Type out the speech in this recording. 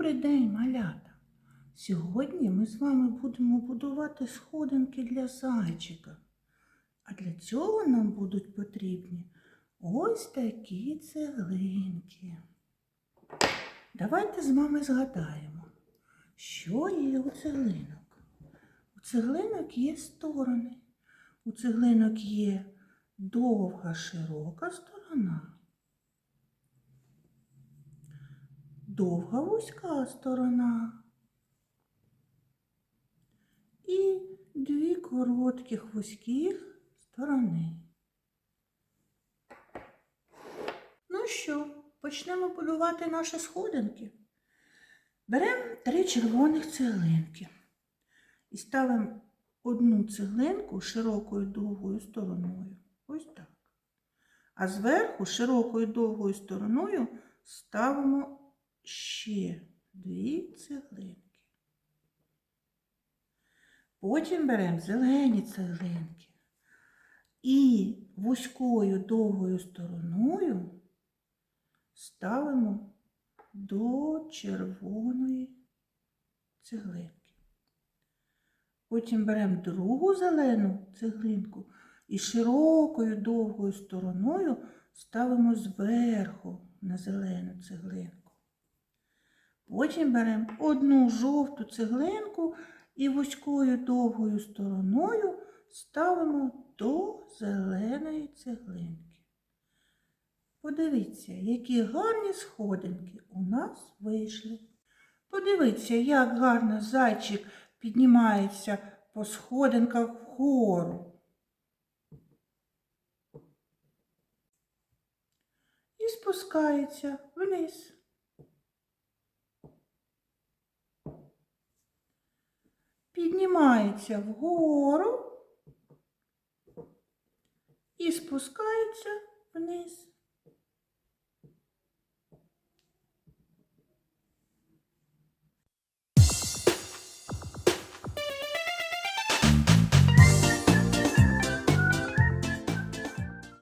Добрий день, малята! Сьогодні ми з вами будемо будувати сходинки для зайчика. А для цього нам будуть потрібні ось такі цеглинки. Давайте з вами згадаємо, що є у цеглинок. У цеглинок є сторони. У цеглинок є довга широка сторона. Довга вузька сторона і дві коротких вузьких сторони. Ну що, почнемо будувати наші сходинки. Беремо три червоних цеглинки і ставимо одну цеглинку широкою довгою стороною. Ось так. А зверху широкою довгою стороною ставимо ще дві цеглинки. Потім беремо зелені цеглинки і вузькою довгою стороною ставимо до червоної цеглинки. Потім беремо другу зелену цеглинку і широкою довгою стороною ставимо зверху на зелену цеглинку. Потім беремо одну жовту цеглинку і вузькою довгою стороною ставимо до зеленої цеглинки. Подивіться, які гарні сходинки у нас вийшли. Подивіться, як гарно зайчик піднімається по сходинках вгору. І спускається вниз. Піднімається вгору і спускається.